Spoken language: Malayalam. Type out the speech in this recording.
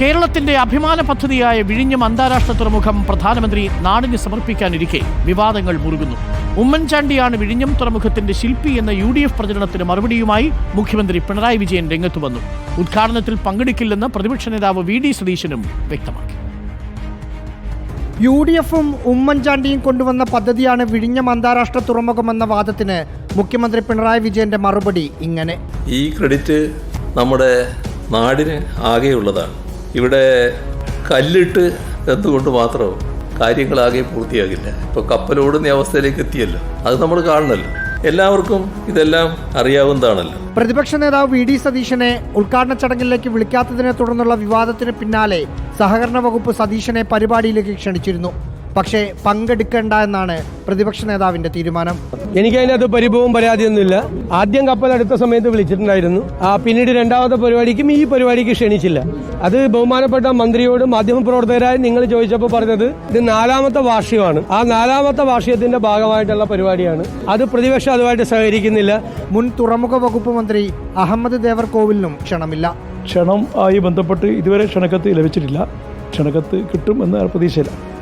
കേരളത്തിന്റെ അഭിമാന പദ്ധതിയായ വിഴിഞ്ഞം അന്താരാഷ്ട്ര തുറമുഖം പ്രധാനമന്ത്രി നാടിന് സമർപ്പിക്കാനിരിക്കെ. വിവാദങ്ങൾ മുറുകുന്നു. ഉമ്മൻചാണ്ടിയാണ് വിഴിഞ്ഞം തുറമുഖത്തിന്റെ ശില്പി എന്ന യു ഡി എഫ് പ്രചരണത്തിന് മറുപടിയുമായി മുഖ്യമന്ത്രി പിണറായി വിജയൻ രംഗത്തു വന്നു. ഉദ്ഘാടനത്തിൽ പങ്കെടുക്കില്ലെന്ന് പ്രതിപക്ഷ നേതാവ് വി ഡി സതീശനും വ്യക്തമാക്കി. യു ഡി എഫും ഉമ്മൻചാണ്ടിയും കൊണ്ടുവന്ന പദ്ധതിയാണ് വിഴിഞ്ഞം അന്താരാഷ്ട്ര തുറമുഖമെന്ന വാദത്തിന് മുഖ്യമന്ത്രി പിണറായി വിജയന്റെ മറുപടി ഇങ്ങനെ. ഈ ക്രെഡിറ്റ് നമ്മുടെ നാടിന് ആകെയുള്ളതാണ്. ഇവിടെ കല്ലിട്ട് എന്തുകൊണ്ട് മാത്രം കാര്യങ്ങളാകെ പൂർത്തിയാകില്ല. ഇപ്പോൾ കപ്പലോടുന്ന അവസ്ഥയിലേക്ക് എത്തിയല്ലോ. അത് നമ്മൾ കാണണല്ലോ. എല്ലാവർക്കും ഇതെല്ലാം അറിയാവുന്നതാണല്ലോ. പ്രതിപക്ഷ നേതാവ് വി ഡി സതീശനെ ഉദ്ഘാടന ചടങ്ങിലേക്ക് വിളിക്കാത്തതിനെ തുടർന്നുള്ള വിവാദത്തിന് പിന്നാലെ സഹകരണ വകുപ്പ് സതീശനെ പരിപാടിയിലേക്ക് ക്ഷണിച്ചിരുന്നു. പക്ഷേ പങ്കെടുക്കേണ്ട എന്നാണ് പ്രതിപക്ഷ നേതാവിന്റെ തീരുമാനം. എനിക്ക് അതിനകത്ത് പരിഭവം പരാതിയൊന്നുമില്ല. ആദ്യം കപ്പൽ അടുത്ത സമയത്ത് വിളിച്ചിട്ടുണ്ടായിരുന്നു. ആ പിന്നീട് രണ്ടാമത്തെ പരിപാടിക്കും ഈ പരിപാടിക്ക് ക്ഷണിച്ചില്ല. അത് ബഹുമാനപ്പെട്ട മന്ത്രിയോട് മാധ്യമപ്രവർത്തകരായി നിങ്ങൾ ചോദിച്ചപ്പോൾ പറഞ്ഞത് ഇത് നാലാമത്തെ വാർഷികമാണ്. ആ നാലാമത്തെ വാർഷികത്തിന്റെ ഭാഗമായിട്ടുള്ള പരിപാടിയാണ്. അത് പ്രതിപക്ഷം അതുമായിട്ട് സഹകരിക്കുന്നില്ല. മുൻ തുറമുഖ വകുപ്പ് മന്ത്രി അഹമ്മദ് ദേവർ കോവിലിനും ക്ഷണമില്ല. ക്ഷണം ആയി ബന്ധപ്പെട്ട് ഇതുവരെ ക്ഷണക്കത്ത് ലഭിച്ചിട്ടില്ല. ക്ഷണക്കത്ത് കിട്ടും എന്ന പ്രതീക്ഷയില്ല.